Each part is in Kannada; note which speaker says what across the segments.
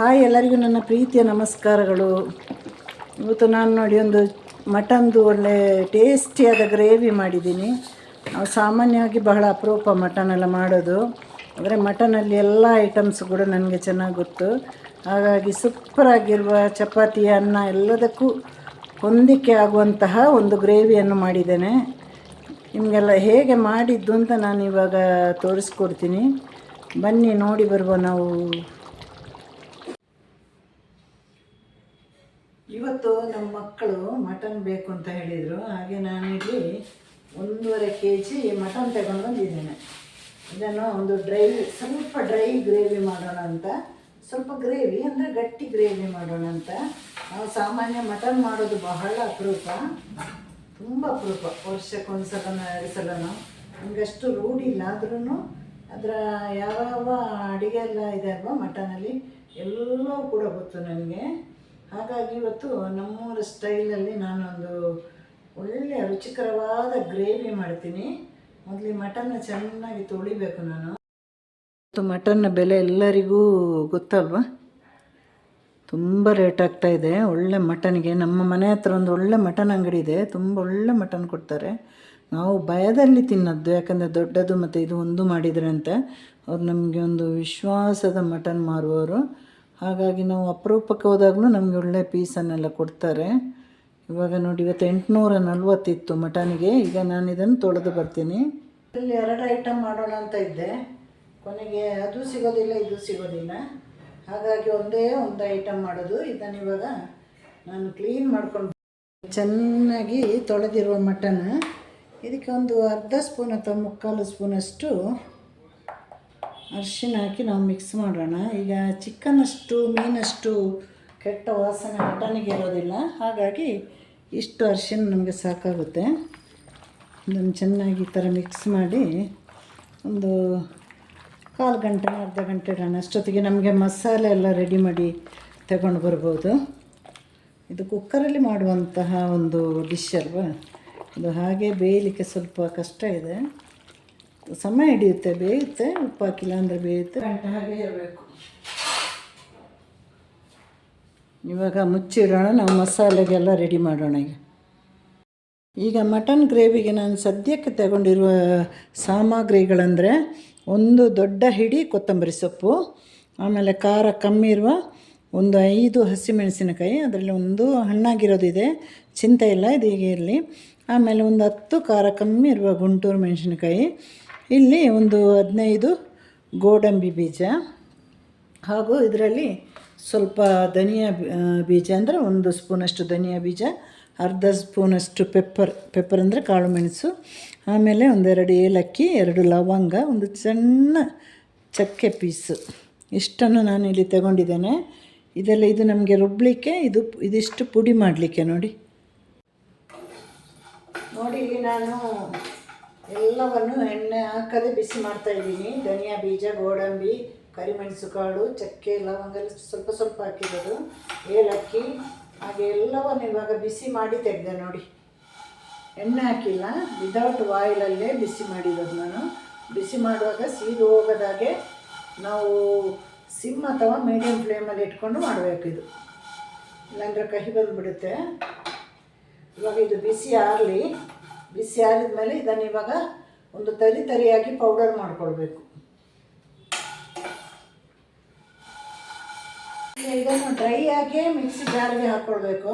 Speaker 1: ಹಾಯ್ ಎಲ್ಲರಿಗೂ ನನ್ನ ಪ್ರೀತಿಯ ನಮಸ್ಕಾರಗಳು. ಇವತ್ತು ನಾನು ನೋಡಿ ಒಂದು ಮಟನ್ದು ಒಳ್ಳೆ ಟೇಸ್ಟಿಯಾದ ಗ್ರೇವಿ ಮಾಡಿದ್ದೀನಿ. ನಾವು ಸಾಮಾನ್ಯವಾಗಿ ಬಹಳ ಅಪರೂಪ ಮಟನ್ ಎಲ್ಲ ಮಾಡೋದು. ಅಂದರೆ ಮಟನಲ್ಲಿ ಎಲ್ಲ ಐಟಮ್ಸ್ ಕೂಡ ನನಗೆ ಚೆನ್ನಾಗಿ ಗೊತ್ತು. ಹಾಗಾಗಿ ಸೂಪರಾಗಿರುವ ಚಪಾತಿ, ಅನ್ನ ಎಲ್ಲದಕ್ಕೂ ಹೊಂದಿಕೆ ಆಗುವಂತಹ ಒಂದು ಗ್ರೇವಿಯನ್ನು ಮಾಡಿದ್ದೇನೆ. ನಿಮಗೆಲ್ಲ ಹೇಗೆ ಮಾಡಿದ್ದು ಅಂತ ನಾನು ಇವಾಗ ತೋರಿಸ್ಕೊಡ್ತೀನಿ. ಬನ್ನಿ, ನೋಡಿ ಬರುವ ನಾವು. ಇವತ್ತು ನಮ್ಮ ಮಕ್ಕಳು ಮಟನ್ ಬೇಕು ಅಂತ ಹೇಳಿದರು. ಹಾಗೆ ನಾನಿಲ್ಲಿ ಒಂದೂವರೆ ಕೆ ಜಿ ಮಟನ್ ತಗೊಂಡು ಬಂದಿದ್ದೇನೆ. ಇದನ್ನು ಒಂದು ಡ್ರೈ, ಸ್ವಲ್ಪ ಡ್ರೈ ಗ್ರೇವಿ ಮಾಡೋಣ ಅಂತ. ಸ್ವಲ್ಪ ಗ್ರೇವಿ ಅಂದರೆ ಗಟ್ಟಿ ಗ್ರೇವಿ ಮಾಡೋಣ ಅಂತ. ನಾವು ಸಾಮಾನ್ಯ ಮಟನ್ ಮಾಡೋದು ಬಹಳ ಅಪರೂಪ. ತುಂಬ ಅಪರೂಪ. ವರ್ಷಕ್ಕೊಂದು ಸಲನೋ ಎರಡು ಸಲನೋ. ನಮಗೆ ಅಷ್ಟು ರೂಢಿ ಇಲ್ಲ ಆದ್ರೂ ಅದರ ಯಾವ ಅಡುಗೆ ಎಲ್ಲ ಇದೆ ಅಲ್ವಾ ಮಟನಲ್ಲಿ, ಎಲ್ಲವೂ ಕೂಡ ಗೊತ್ತು ನನಗೆ. ಹಾಗಾಗಿ ಇವತ್ತು ನಮ್ಮೂರ ಸ್ಟೈಲಲ್ಲಿ ನಾನೊಂದು ಒಳ್ಳೆಯ ರುಚಿಕರವಾದ ಗ್ರೇವಿ ಮಾಡ್ತೀನಿ. ಮೊದಲು ಮಟನ್ನ ಚೆನ್ನಾಗಿ ತೊಳಿಬೇಕು ನಾನು. ಇವತ್ತು ಮಟನ್ನ ಬೆಲೆ ಎಲ್ಲರಿಗೂ ಗೊತ್ತಲ್ವಾ? ತುಂಬ ರೇಟ್ ಆಗ್ತಾ ಇದೆ. ಒಳ್ಳೆ ಮಟನ್ಗೆ ನಮ್ಮ ಮನೆ ಹತ್ರ ಒಂದು ಒಳ್ಳೆ ಮಟನ್ ಅಂಗಡಿ ಇದೆ. ತುಂಬ ಒಳ್ಳೆ ಮಟನ್ ಕೊಡ್ತಾರೆ. ನಾವು ಭಯದಲ್ಲಿ ತಿನ್ನೋದು, ಯಾಕಂದರೆ ದೊಡ್ಡದು ಮತ್ತು ಇದು ಒಂದು ಮಾಡಿದರೆ ಅಂತ ಅವ್ರು ನಮಗೆ ಒಂದು ವಿಶ್ವಾಸದ ಮಟನ್ ಮಾರುವವರು. ಹಾಗಾಗಿ ನಾವು ಅಪರೂಪಕ್ಕೆ ಹೋದಾಗಲೂ ನಮಗೆ ಒಳ್ಳೆ ಪೀಸನ್ನೆಲ್ಲ ಕೊಡ್ತಾರೆ. ಇವಾಗ ನೋಡಿ, ಇವತ್ತು ಎಂಟುನೂರ ನಲ್ವತ್ತಿತ್ತು ಮಟನ್ಗೆ. ಈಗ ನಾನು ಇದನ್ನು ತೊಳೆದು ಬರ್ತೀನಿ. ಇಲ್ಲಿ ಎರಡು ಐಟಮ್ ಮಾಡೋಣ ಅಂತ ಇದ್ದೆ. ಕೊನೆಗೆ ಅದು ಸಿಗೋದಿಲ್ಲ, ಇದು ಸಿಗೋದಿಲ್ಲ. ಹಾಗಾಗಿ ಒಂದೇ ಒಂದು ಐಟಮ್ ಮಾಡೋದು. ಇದನ್ನು ಇವಾಗ ನಾನು ಕ್ಲೀನ್ ಮಾಡ್ಕೊಂಡು ಚೆನ್ನಾಗಿ ತೊಳೆದಿರುವ ಮಟನ್. ಇದಕ್ಕೆ ಒಂದು ಅರ್ಧ ಸ್ಪೂನ್ ಅಥವಾ ಮುಕ್ಕಾಲು ಸ್ಪೂನಷ್ಟು ಅರಿಶಿನ ಹಾಕಿ ನಾವು ಮಿಕ್ಸ್ ಮಾಡೋಣ. ಈಗ ಚಿಕನಷ್ಟು ಮೀನಷ್ಟು, ಕೆಟ್ಟ ವಾಸನೆ ಮಟನಿಗೆ ಇರೋದಿಲ್ಲ. ಹಾಗಾಗಿ ಇಷ್ಟು ಅರಿಶಿನ ನಮಗೆ ಸಾಕಾಗುತ್ತೆ. ಇದನ್ನು ಚೆನ್ನಾಗಿ ಈ ಥರ ಮಿಕ್ಸ್ ಮಾಡಿ ಒಂದು ಕಾಲು ಗಂಟೆ ಅರ್ಧ ಗಂಟೆ ಇಡೋಣ. ಅಷ್ಟೊತ್ತಿಗೆ ನಮಗೆ ಮಸಾಲೆ ಎಲ್ಲ ರೆಡಿ ಮಾಡಿ ತಗೊಂಡು ಬರ್ಬೋದು. ಇದು ಕುಕ್ಕರಲ್ಲಿ ಮಾಡುವಂತಹ ಒಂದು ಡಿಶ್ ಅಲ್ವಾ? ಇದು ಹಾಗೆ ಬೇಯಲಿಕ್ಕೆ ಸ್ವಲ್ಪ ಕಷ್ಟ ಇದೆ. ಸಮಯ ಹಿಡಿಯುತ್ತೆ ಬೇಯುತ್ತೆ ಉಪ್ಪು ಹಾಕಿಲ್ಲ ಅಂದರೆ ಬೇಯುತ್ತೆ. ಹಾಗೆ ಇರಬೇಕು. ಇವಾಗ ಮುಚ್ಚಿಡೋಣ ನಾವು ಮಸಾಲೆಗೆಲ್ಲ ರೆಡಿ ಮಾಡೋಣ ಈಗ. ಈಗ ಮಟನ್ ಗ್ರೇವಿಗೆ ನಾನು ಸದ್ಯಕ್ಕೆ ತಗೊಂಡಿರುವ ಸಾಮಗ್ರಿಗಳಂದರೆ ಒಂದು ದೊಡ್ಡ ಹಿಡಿ ಕೊತ್ತಂಬರಿ ಸೊಪ್ಪು ಆಮೇಲೆ ಖಾರ ಕಮ್ಮಿ ಇರುವ ಒಂದು ಐದು ಹಸಿಮೆಣಸಿನಕಾಯಿ ಅದರಲ್ಲಿ ಒಂದು ಹಣ್ಣಾಗಿರೋದಿದೆ ಚಿಂತೆ ಇಲ್ಲ ಇದು ಹೀಗೆ ಇರಲಿ. ಆಮೇಲೆ ಒಂದು ಹತ್ತು ಖಾರ ಕಮ್ಮಿ ಇರುವ ಗುಂಟೂರು ಮೆಣಸಿನಕಾಯಿ ಇಲ್ಲಿ ಒಂದು ಹದಿನೈದು ಗೋಡಂಬಿ ಬೀಜ ಹಾಗೂ ಇದರಲ್ಲಿ ಸ್ವಲ್ಪ ಧನಿಯಾ ಬೀಜ ಅಂದರೆ ಒಂದು ಸ್ಪೂನಷ್ಟು ಧನಿಯಾ ಬೀಜ, ಅರ್ಧ ಸ್ಪೂನಷ್ಟು ಪೆಪ್ಪರ್ ಪೆಪ್ಪರ್ ಅಂದರೆ ಕಾಳು ಮೆಣಸು, ಆಮೇಲೆ ಒಂದೆರಡು ಏಲಕ್ಕಿ, ಎರಡು ಲವಂಗ, ಒಂದು ಸಣ್ಣ ಚಕ್ಕೆ ಪೀಸು. ಇಷ್ಟನ್ನು ನಾನು ಇಲ್ಲಿ ತಗೊಂಡಿದ್ದೇನೆ. ಇದೆಲ್ಲ ಇದು ನಮಗೆ ರುಬ್ಬಲಿಕ್ಕೆ ಇದು ಇದಿಷ್ಟು ಪುಡಿ ಮಾಡಲಿಕ್ಕೆ ನೋಡಿ. ನೋಡಿ ನಾನು ಎಲ್ಲವನ್ನು ಎಣ್ಣೆ ಹಾಕದೆ ಬಿಸಿ ಮಾಡ್ತಾ ಇದ್ದೀನಿ. ಧನಿಯಾ, ಬೀಜ, ಗೋಡಂಬಿ, ಕರಿಮೆಣಸು ಕಾಳು, ಚಕ್ಕೆ, ಲವಂಗ ಸ್ವಲ್ಪ ಸ್ವಲ್ಪ ಹಾಕಿರೋದು. ಏಲಕ್ಕಿ, ಹಾಗೆ ಎಲ್ಲವನ್ನು ಇವಾಗ ಬಿಸಿ ಮಾಡಿ ತೆಗೆದೆ ನೋಡಿ. ಎಣ್ಣೆ ಹಾಕಿಲ್ಲ ವಿದೌಟ್ ವಾಯಿಲಲ್ಲೇ ಬಿಸಿ ಮಾಡಿರೋದು ನಾನು. ಬಿಸಿ ಮಾಡುವಾಗ ಸೀದು ಹೋಗೋದಾಗೆ ನಾವು ಸಿಮ್ ಅಥವಾ ಮೀಡಿಯಮ್ ಫ್ಲೇಮಲ್ಲಿ ಇಟ್ಕೊಂಡು ಮಾಡಬೇಕು ಇದು. ಇಲ್ಲಾಂದರೆ ಕಹಿ ಬಂದುಬಿಡುತ್ತೆ. ಇವಾಗ ಇದು ಬಿಸಿ ಆರಲಿ ಬಿಸಿ ಆದಮೇಲೆ ಮೇಲೆ ಇದನ್ನು ಇವಾಗ ಒಂದು ತರಿ ತರಿಯಾಗಿ ಪೌಡರ್ ಮಾಡ್ಕೊಳ್ಬೇಕು. ಇದನ್ನು ಡ್ರೈ ಆಗಿ ಮಿಕ್ಸಿ ಜಾರಿಗೆ ಹಾಕ್ಕೊಳ್ಬೇಕು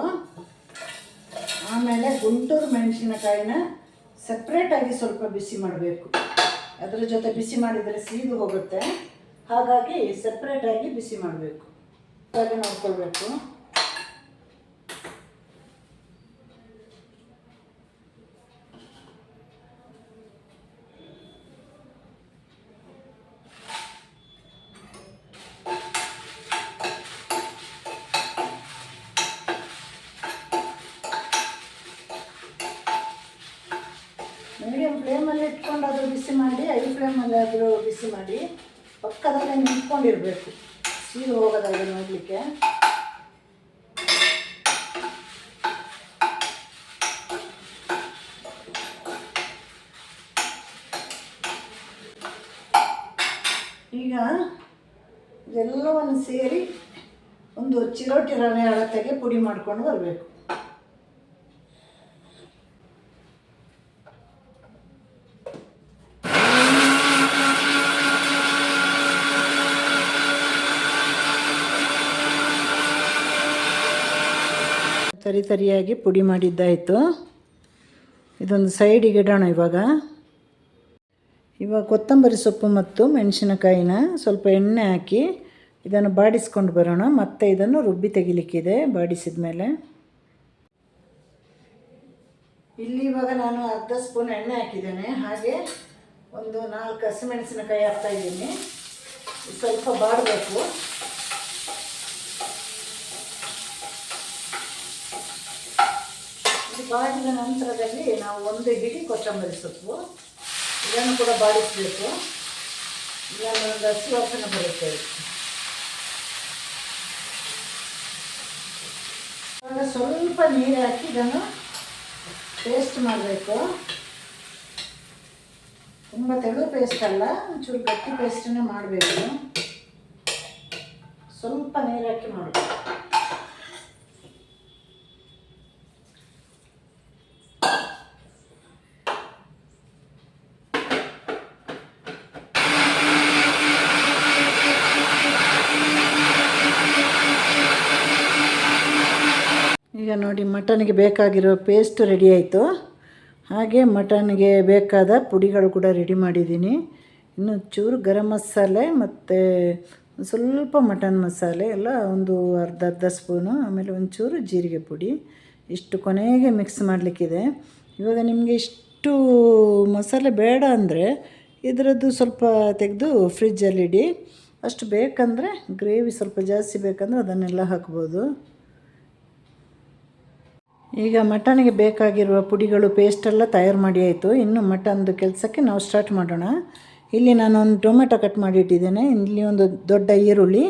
Speaker 1: ಆಮೇಲೆ ಗುಂಟೂರು ಮೆಣಸಿನಕಾಯಿನ ಸಪ್ರೇಟಾಗಿ ಸ್ವಲ್ಪ ಬಿಸಿ ಮಾಡಬೇಕು. ಅದರ ಜೊತೆ ಬಿಸಿ ಮಾಡಿದರೆ ಸೀದು ಹೋಗುತ್ತೆ. ಹಾಗಾಗಿ ಸಪ್ರೇಟಾಗಿ ಬಿಸಿ ಮಾಡಬೇಕು. ಹಾಗೆ ನೋಡ್ಕೊಳ್ಬೇಕು ಮೀಡಿಯಮ್ ಫ್ಲೇಮಲ್ಲಿ ಇಟ್ಕೊಂಡು ಅದು ಬಿಸಿ ಮಾಡಿ ಐ ಫ್ಲೇಮಲ್ಲಿ ಆದರೂ ಬಿಸಿ ಮಾಡಿ, ಪಕ್ಕದಲ್ಲೇ ನಿಂತ್ಕೊಂಡಿರಬೇಕು. ಸೀರು ಹೋಗೋದಾಗ ನೋಡಲಿಕ್ಕೆ. ಈಗ ಇದೆಲ್ಲವನ್ನು ಸೇರಿ ಒಂದು ಚಿರೋಟಿ ರವೆ ಅಳತೆಗೆ ಪುಡಿ ಮಾಡ್ಕೊಂಡು ಬರಬೇಕು. ತರಿ ತರಿಯಾಗಿ ಪುಡಿ ಮಾಡಿದ್ದಾಯಿತು. ಇದೊಂದು ಸೈಡಿಗೆ ಇಡೋಣ ಇವಾಗ. ಇವಾಗ ಕೊತ್ತಂಬರಿ ಸೊಪ್ಪು ಮತ್ತು ಮೆಣಸಿನಕಾಯಿನ ಸ್ವಲ್ಪ ಎಣ್ಣೆ ಹಾಕಿ ಇದನ್ನು ಬಾಡಿಸ್ಕೊಂಡು ಬರೋಣ. ಮತ್ತೆ ಇದನ್ನು ರುಬ್ಬಿ ತೆಗಿಲಿಕ್ಕಿದೆ ಬಾಡಿಸಿದ ಮೇಲೆ ಇಲ್ಲಿ ಇವಾಗ ನಾನು ಅರ್ಧ ಸ್ಪೂನ್ ಎಣ್ಣೆ ಹಾಕಿದ್ದೇನೆ. ಹಾಗೆ ಒಂದು ನಾಲ್ಕು ಹಸಿಮೆಣಸಿನಕಾಯಿ ಹಾಕ್ತಾ ಇದ್ದೀನಿ. ಸ್ವಲ್ಪ ಬಾಡಬೇಕು. ಬಾಡಿದ ನಂತರದಲ್ಲಿ ನಾವು ಒಂದು ಹಿಡಿ ಕೊತ್ತಂಬರಿ ಸೊಪ್ಪು, ಇದನ್ನು ಕೂಡ ಬಾಡಿಸಬೇಕು. ಇದನ್ನು ಒಂದು ಹಸಿ ವಾಸನೆ ಬರುತ್ತೆ. ಸ್ವಲ್ಪ ನೀರು ಹಾಕಿ ಇದನ್ನು ಪೇಸ್ಟ್ ಮಾಡಬೇಕು. ತುಂಬ ತೆಳು ಪೇಸ್ಟ್ ಅಲ್ಲ, ಒಂಚೂರು ಗಟ್ಟಿ ಪೇಸ್ಟನ್ನೇ ಮಾಡಬೇಕು. ಸ್ವಲ್ಪ ನೀರು ಹಾಕಿ ಮಾಡಬೇಕು. ಈಗ ನೋಡಿ ಮಟನ್ಗೆ ಬೇಕಾಗಿರೋ ಪೇಸ್ಟ್ ರೆಡಿ ಆಯಿತು. ಹಾಗೆ ಮಟನ್ಗೆ ಬೇಕಾದ ಪುಡಿಗಳು ಕೂಡ ರೆಡಿ ಮಾಡಿದ್ದೀನಿ. ಇನ್ನು ಚೂರು ಗರಂ ಮಸಾಲೆ ಮತ್ತು ಸ್ವಲ್ಪ ಮಟನ್ ಮಸಾಲೆ, ಎಲ್ಲ ಒಂದು ಅರ್ಧ ಅರ್ಧ ಸ್ಪೂನು, ಆಮೇಲೆ ಒಂಚೂರು ಜೀರಿಗೆ ಪುಡಿ. ಇಷ್ಟು ಕೊನೆಗೆ ಮಿಕ್ಸ್ ಮಾಡಲಿಕ್ಕಿದೆ. ಇವಾಗ ನಿಮಗೆ ಇಷ್ಟು ಮಸಾಲೆ ಬೇಡ ಅಂದರೆ ಇದರದ್ದು ಸ್ವಲ್ಪ ತೆಗೆದು ಫ್ರಿಜ್ಜಲ್ಲಿಡಿ ಅಷ್ಟು ಬೇಕಂದರೆ ಗ್ರೇವಿ ಸ್ವಲ್ಪ ಜಾಸ್ತಿ ಬೇಕಂದರೆ ಅದನ್ನೆಲ್ಲ ಹಾಕ್ಬೋದು. ಈಗ ಮಟನ್ಗೆ ಬೇಕಾಗಿರುವ ಪುಡಿಗಳು ಪೇಸ್ಟೆಲ್ಲ ತಯಾರು ಮಾಡಿ ಆಯಿತು. ಇನ್ನು ಮಟನ್ದು ಕೆಲಸಕ್ಕೆ ನಾವು ಸ್ಟಾರ್ಟ್ ಮಾಡೋಣ. ಇಲ್ಲಿ ನಾನು ಒಂದು ಟೊಮೆಟೊ ಕಟ್ ಮಾಡಿ ಇಟ್ಟಿದ್ದೇನೆ. ಇಲ್ಲಿ ಒಂದು ದೊಡ್ಡ ಈರುಳ್ಳಿ.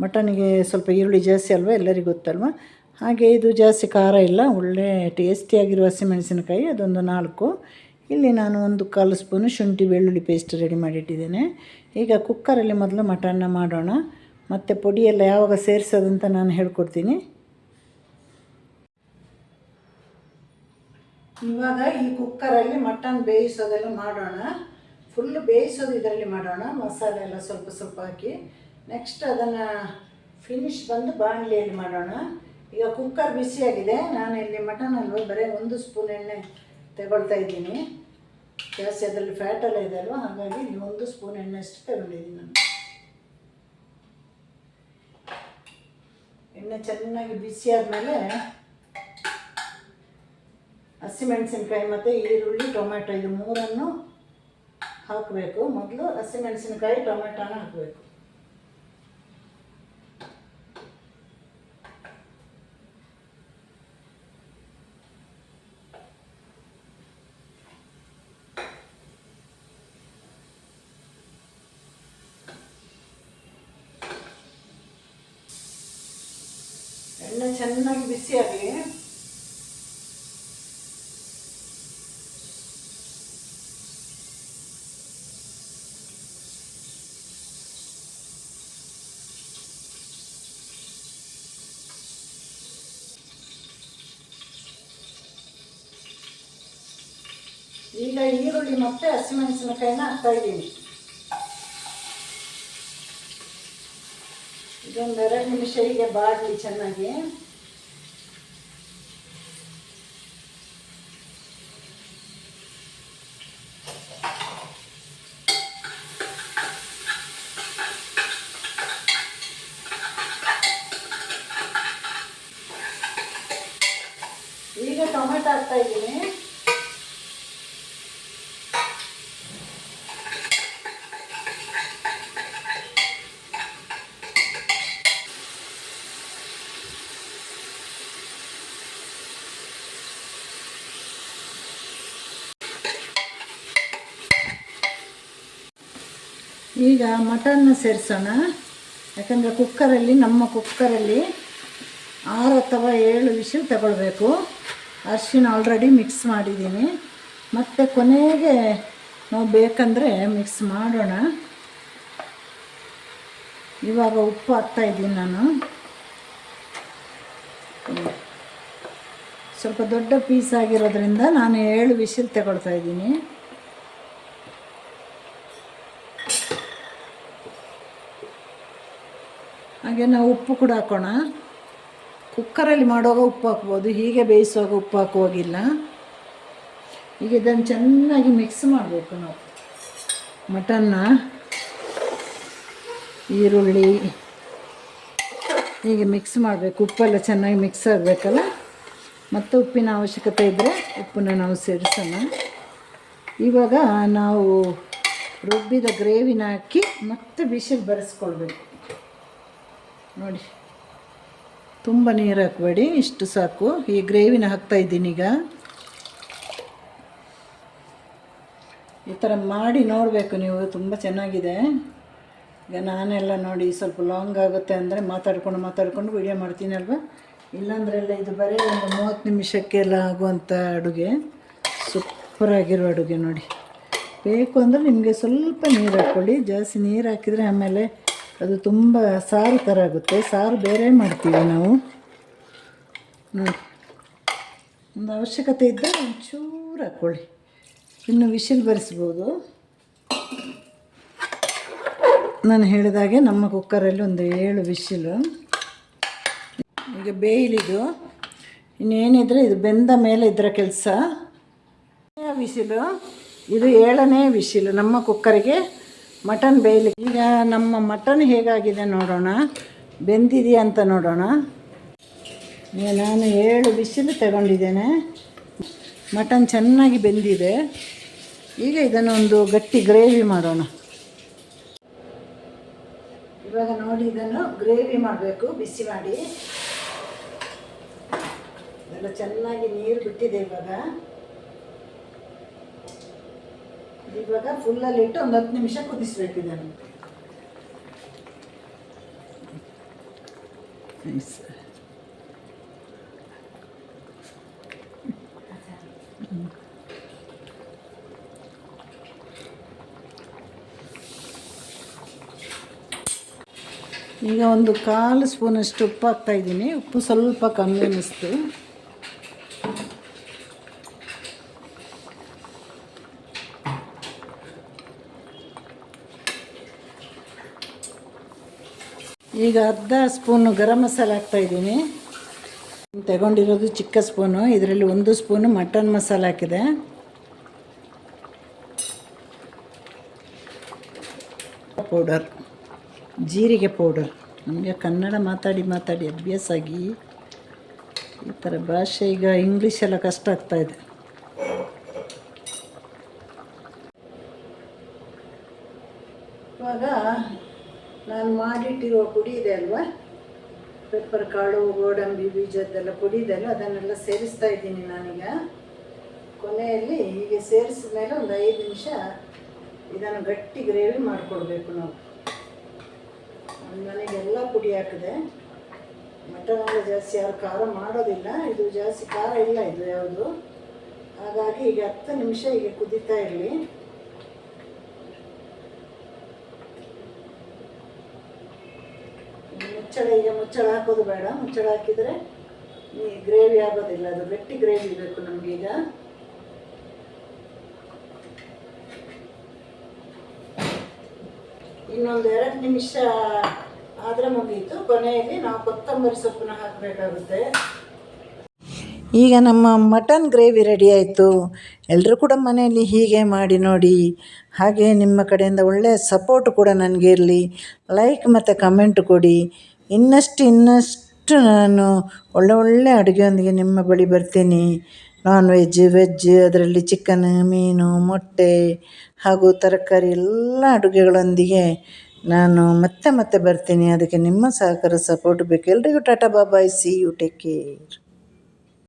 Speaker 1: ಮಟನ್ಗೆ ಸ್ವಲ್ಪ ಈರುಳ್ಳಿ ಜಾಸ್ತಿ ಅಲ್ವಾ ಎಲ್ಲರಿಗೂ ಗೊತ್ತಲ್ವ? ಹಾಗೆ ಇದು ಜಾಸ್ತಿ ಖಾರ ಇಲ್ಲ. ಒಳ್ಳೆ ಟೇಸ್ಟಿಯಾಗಿರುವ ಹಸಿಮೆಣಸಿನಕಾಯಿ, ಅದೊಂದು ನಾಲ್ಕು. ಇಲ್ಲಿ ನಾನು ಒಂದು ಕಾಲು ಸ್ಪೂನು ಶುಂಠಿ ಬೆಳ್ಳುಳ್ಳಿ ಪೇಸ್ಟ್ ರೆಡಿ ಮಾಡಿಟ್ಟಿದ್ದೇನೆ ಈಗ ಕುಕ್ಕರಲ್ಲಿ ಮೊದಲು ಮಟನ್ನ ಮಾಡೋಣ. ಮತ್ತು ಪುಡಿಯೆಲ್ಲ ಯಾವಾಗ ಸೇರಿಸೋದಂತ ನಾನು ಹೇಳ್ಕೊಡ್ತೀನಿ. ಇವಾಗ ಈ ಕುಕ್ಕರಲ್ಲಿ ಮಟನ್ ಬೇಯಿಸೋದೆಲ್ಲ ಮಾಡೋಣ. ಫುಲ್ ಬೇಯಿಸೋದು ಇದರಲ್ಲಿ ಮಾಡೋಣ. ಮಸಾಲೆ ಎಲ್ಲ ಸ್ವಲ್ಪ ಸ್ವಲ್ಪ ಹಾಕಿ. ನೆಕ್ಸ್ಟ್ ಅದನ್ನು ಫಿನಿಶ್ ಬಂದು ಬಾಣಲಿಯಲ್ಲಿ ಮಾಡೋಣ. ಈಗ ಕುಕ್ಕರ್ ಬಿಸಿಯಾಗಿದೆ ನಾನು ಇಲ್ಲಿ ಮಟನ್ ಅಲ್ವ ಬರೀ ಒಂದು ಸ್ಪೂನ್ ಎಣ್ಣೆ ತಗೊಳ್ತಾ ಇದ್ದೀನಿ. ಜಾಸ್ತಿ ಅದರಲ್ಲಿ ಫ್ಯಾಟ್ ಎಲ್ಲ ಇದೆ ಅಲ್ವಾ? ಹಾಗಾಗಿ ಇಲ್ಲಿ ಒಂದು ಸ್ಪೂನ್ ಎಣ್ಣೆ ಅಷ್ಟು ತಗೊಂಡಿದ್ದೀನಿ ನಾನು. ಎಣ್ಣೆ ಚೆನ್ನಾಗಿ ಬಿಸಿ ಆದಮೇಲೆ ಹಸಿಮೆಣಸಿನ್ಕಾಯಿ ಮತ್ತು ಈರುಳ್ಳಿ ಟೊಮೆಟೊ ಇದು ಮೂರನ್ನು ಹಾಕಬೇಕು. ಮೊದಲು ಹಸಿಮೆಣಸಿನ್ಕಾಯಿ ಟೊಮೆಟೊನ ಹಾಕಬೇಕು. ಎಣ್ಣೆ ಚೆನ್ನಾಗಿ ಬಿಸಿ ಈಗ ಈರುಳ್ಳಿ ಮತ್ತೆ ಹಸಿಮೆಣಸಿನಕಾಯಿನ ಹಾಕ್ತಾ ಇದ್ದೀನಿ. ಇದೊಂದು ಎರಡು ನಿಮಿಷ ಹೀಗೆ ಬಾಡಲಿ ಚೆನ್ನಾಗಿ. ಈಗ ಟೊಮೆಟೊ ಹಾಕ್ತಾ ಇದ್ದೀನಿ. ಈಗ ಮಟನ್ ಸೇರಿಸೋಣ. ಯಾಕಂದರೆ ಕುಕ್ಕರಲ್ಲಿ, ನಮ್ಮ ಕುಕ್ಕರಲ್ಲಿ ಆರು ಅಥವಾ ಏಳು ವಿಷಲ್ ತಗೊಳ್ಬೇಕು. ಅರಿಶಿನ ಆಲ್ರೆಡಿ ಮಿಕ್ಸ್ ಮಾಡಿದ್ದೀನಿ. ಮತ್ತು ಕೊನೆಗೆ ನಾವು ಬೇಕಂದರೆ ಮಿಕ್ಸ್ ಮಾಡೋಣ. ಇವಾಗ ಉಪ್ಪು ಹಾಕ್ತಾ ಇದ್ದೀನಿ ನಾನು. ಸ್ವಲ್ಪ ದೊಡ್ಡ ಪೀಸ್ ಆಗಿರೋದ್ರಿಂದ ನಾನು ಏಳು ವಿಷಲ್ ತಗೊಳ್ತಾ ಇದ್ದೀನಿ. ಹಾಗೆ ನಾವು ಉಪ್ಪು ಕೂಡ ಹಾಕೋಣ. ಕುಕ್ಕರಲ್ಲಿ ಮಾಡುವಾಗ ಉಪ್ಪು ಹಾಕ್ಬೋದು, ಹೀಗೆ ಬೇಯಿಸುವಾಗ ಉಪ್ಪು ಹಾಕುವಾಗಿಲ್ಲ. ಈಗ ಇದನ್ನು ಚೆನ್ನಾಗಿ ಮಿಕ್ಸ್ ಮಾಡಬೇಕು ನಾವು. ಮಟನ್ನ, ಈರುಳ್ಳಿ, ಹೀಗೆ ಮಿಕ್ಸ್ ಮಾಡಬೇಕು. ಉಪ್ಪೆಲ್ಲ ಚೆನ್ನಾಗಿ ಮಿಕ್ಸ್ ಆಗಬೇಕಲ್ಲ? ಮತ್ತು ಉಪ್ಪಿನ ಅವಶ್ಯಕತೆ ಇದ್ದರೆ ಉಪ್ಪನ್ನ ನಾವು ಸೇರಿಸೋಣ. ಇವಾಗ ನಾವು ರುಬ್ಬಿದ ಗ್ರೇವಿನ ಹಾಕಿ ಮತ್ತೆ ಬಿಸಿಲು ಬರೆಸ್ಕೊಳ್ಬೇಕು. ನೋಡಿ. ತುಂಬ ನೀರು ಹಾಕಬೇಡಿ ಇಷ್ಟು ಸಾಕು. ಈ ಗ್ರೇವಿನ ಹಾಕ್ತಾ ಇದ್ದೀನಿ ಈಗ. ಈ ಥರ ಮಾಡಿ ನೋಡಬೇಕು ನೀವು, ತುಂಬ ಚೆನ್ನಾಗಿದೆ. ಈಗ ನಾನೆಲ್ಲ ನೋಡಿ, ಸ್ವಲ್ಪ ಲಾಂಗ್ ಆಗುತ್ತೆ ಅಂದರೆ ಮಾತಾಡ್ಕೊಂಡು ಮಾತಾಡ್ಕೊಂಡು ವಿಡಿಯೋ ಮಾಡ್ತೀನಲ್ವ ಇಲ್ಲಾಂದ್ರೆಲ್ಲ ಇದು ಬರೀ ಒಂದು ಮೂವತ್ತು ನಿಮಿಷಕ್ಕೆಲ್ಲ ಆಗುವಂಥ ಅಡುಗೆ. ಸೂಪರಾಗಿರೋ ಅಡುಗೆ ನೋಡಿ. ಬೇಕು ಅಂದರೆ ನಿಮಗೆ ಸ್ವಲ್ಪ ನೀರು ಹಾಕ್ಕೊಳ್ಳಿ. ಜಾಸ್ತಿ ನೀರು ಹಾಕಿದರೆ ಆಮೇಲೆ ಅದು ತುಂಬ ಸಾರು ಥರ ಆಗುತ್ತೆ. ಸಾರು ಬೇರೆ ಮಾಡ್ತೀವಿ ನಾವು. ನೋಡಿ ಒಂದು ಅವಶ್ಯಕತೆ ಇದ್ದರೆ ಒಂಚೂರು ಹಾಕ್ಕೊಳ್ಳಿ ಇನ್ನು ವಿಶಿಲ್ ಬರೆಸ್ಬೋದು. ನಾನು ಹೇಳಿದಾಗೆ ನಮ್ಮ ಕುಕ್ಕರಲ್ಲಿ ಒಂದು ಏಳು ವಿಶಿಲು ಈಗ ಬೇಯಿಲಿದು. ಇನ್ನೇನಿದ್ರೆ ಇದು ಬೆಂದ ಮೇಲೆ ಇದ್ರ ಕೆಲಸ. ವಿಶಿಲು ಇದು ಏಳನೇ ವಿಶಿಲು ನಮ್ಮ ಕುಕ್ಕರಿಗೆ. ಮಟನ್ ಬೇಯಲಿ. ಈಗ ನಮ್ಮ ಮಟನ್ ಹೇಗಾಗಿದೆ ನೋಡೋಣ. ಬೆಂದಿದೆಯಾ ಅಂತ ನೋಡೋಣ. ನಾನು ಏಳು ಬಿಸಿಲು ತಗೊಂಡಿದ್ದೇನೆ. ಮಟನ್ ಚೆನ್ನಾಗಿ ಬೆಂದಿದೆ. ಈಗ ಇದನ್ನು ಒಂದು ಗಟ್ಟಿ ಗ್ರೇವಿ ಮಾಡೋಣ. ಇವಾಗ ನೋಡಿ ಇದನ್ನು ಗ್ರೇವಿ ಮಾಡಬೇಕು, ಬಿಸಿ ಮಾಡಿ. ಎಲ್ಲ ಚೆನ್ನಾಗಿ ನೀರು ಬಿಟ್ಟಿದೆ ಇವಾಗ. ಇವಾಗ ಫುಲ್ಲಲ್ಲಿ ಇಟ್ಟು ಒಂದು ಹತ್ತು ನಿಮಿಷ ಕುದಿಸ್ಬೇಕು ಇದನ್ನು. ಈಗ ಒಂದು ಕಾಲು ಸ್ಪೂನಷ್ಟು ಉಪ್ಪು ಹಾಕ್ತಾಯಿದ್ದೀನಿ ಉಪ್ಪು ಸ್ವಲ್ಪ ಕಮ್ಮಿ ಅನ್ನಿಸ್ತು ಈಗ ಅರ್ಧ ಸ್ಪೂನು ಗರಂ ಮಸಾಲೆ ಹಾಕ್ತಾ ಇದ್ದೀನಿ. ತಗೊಂಡಿರೋದು ಚಿಕ್ಕ ಸ್ಪೂನು. ಇದರಲ್ಲಿ ಒಂದು ಸ್ಪೂನು ಮಟನ್ ಮಸಾಲೆ ಹಾಕಿದೆ. ಪೌಡರ್. ಜೀರಿಗೆ ಪೌಡರ್. ನಮಗೆ ಕನ್ನಡ ಮಾತಾಡಿ ಮಾತಾಡಿ ಅಭ್ಯಾಸ ಆಗಿ ಈ ಥರ ಭಾಷೆ ಈಗ ಇಂಗ್ಲೀಷ್ ಎಲ್ಲ ಕಷ್ಟ ಆಗ್ತಾ ಇದೆ. ಇವಾಗ ನಾನು ಮಾಡಿಟ್ಟಿರುವ ಪುಡಿ ಇದೆ ಅಲ್ವಾ? ಪೆಪ್ಪರ್ ಕಾಳು, ಗೋಡಂಬಿ, ಬೀಜದ್ದೆಲ್ಲ ಪುಡಿ ಇದೆ ಅಲ್ವ? ಅದನ್ನೆಲ್ಲ ಸೇರಿಸ್ತಾ ಇದ್ದೀನಿ ನಾನೀಗ. ಕೊನೆಯಲ್ಲಿ ಹೀಗೆ ಸೇರಿಸಿದ ಮೇಲೆ ಒಂದು ಐದು ನಿಮಿಷ ಇದನ್ನು ಗಟ್ಟಿ ಗ್ರೇವಿ ಮಾಡಿಕೊಡ್ಬೇಕು ನಾವು. ನನಗೆಲ್ಲ ಪುಡಿ ಹಾಕಿದೆ. ಮಟನ್ ಎಲ್ಲ ಜಾಸ್ತಿ ಯಾರು ಖಾರ ಮಾಡೋದಿಲ್ಲ. ಇದು ಜಾಸ್ತಿ ಖಾರ ಇಲ್ಲ ಇದು ಯಾವುದು. ಹಾಗಾಗಿ ಈಗ ಹತ್ತು ನಿಮಿಷ ಹೀಗೆ ಕುದೀತಾ ಇರಲಿ. ಮುಚ್ಚಳ ಈಗ ಮುಚ್ಚಳ ಹಾಕೋದು ಬೇಡ. ಮುಚ್ಚಳ ಹಾಕಿದರೆ ಈ ಗ್ರೇವಿ ಆಗೋದಿಲ್ಲ. ಅದು ಗಟ್ಟಿ ಗ್ರೇವಿ ಬೇಕು ನಮಗೀಗ ಇನ್ನೊಂದು ಎರಡು ನಿಮಿಷ ಆದರೆ ಮುಗಿಯಿತು ಕೊನೆಯಲ್ಲಿ ನಾವು ಕೊತ್ತಂಬರಿ ಸೊಪ್ಪನ್ನ ಹಾಕಬೇಕಾಗುತ್ತೆ. ಈಗ ನಮ್ಮ ಮಟನ್ ಗ್ರೇವಿ ರೆಡಿ ಆಯಿತು. ಎಲ್ಲರೂ ಕೂಡ ಮನೆಯಲ್ಲಿ ಹೀಗೆ ಮಾಡಿ ನೋಡಿ. ಹಾಗೆ ನಿಮ್ಮ ಕಡೆಯಿಂದ ಒಳ್ಳೆಯ ಸಪೋರ್ಟ್ ಕೂಡ ನನಗೆ ಇರಲಿ. ಲೈಕ್ ಮತ್ತು ಕಮೆಂಟ್ ಕೊಡಿ. ಇನ್ನಷ್ಟು ಇನ್ನಷ್ಟು ನಾನು ಒಳ್ಳೆ ಒಳ್ಳೆ ಅಡುಗೆಯೊಂದಿಗೆ ನಿಮ್ಮ ಬಳಿ ಬರ್ತೀನಿ. ನಾನ್ ವೆಜ್ ವೆಜ್ ಅದರಲ್ಲಿ ಚಿಕನ್ ಮೀನು, ಮೊಟ್ಟೆ ಹಾಗೂ ತರಕಾರಿ ಎಲ್ಲ ಅಡುಗೆಗಳೊಂದಿಗೆ ನಾನು ಮತ್ತೆ ಮತ್ತೆ ಬರ್ತೀನಿ. ಅದಕ್ಕೆ ನಿಮ್ಮ ಸಹಕಾರ ಸಪೋರ್ಟ್ ಬೇಕು. ಎಲ್ರಿಗೂ tata bye bye see you take care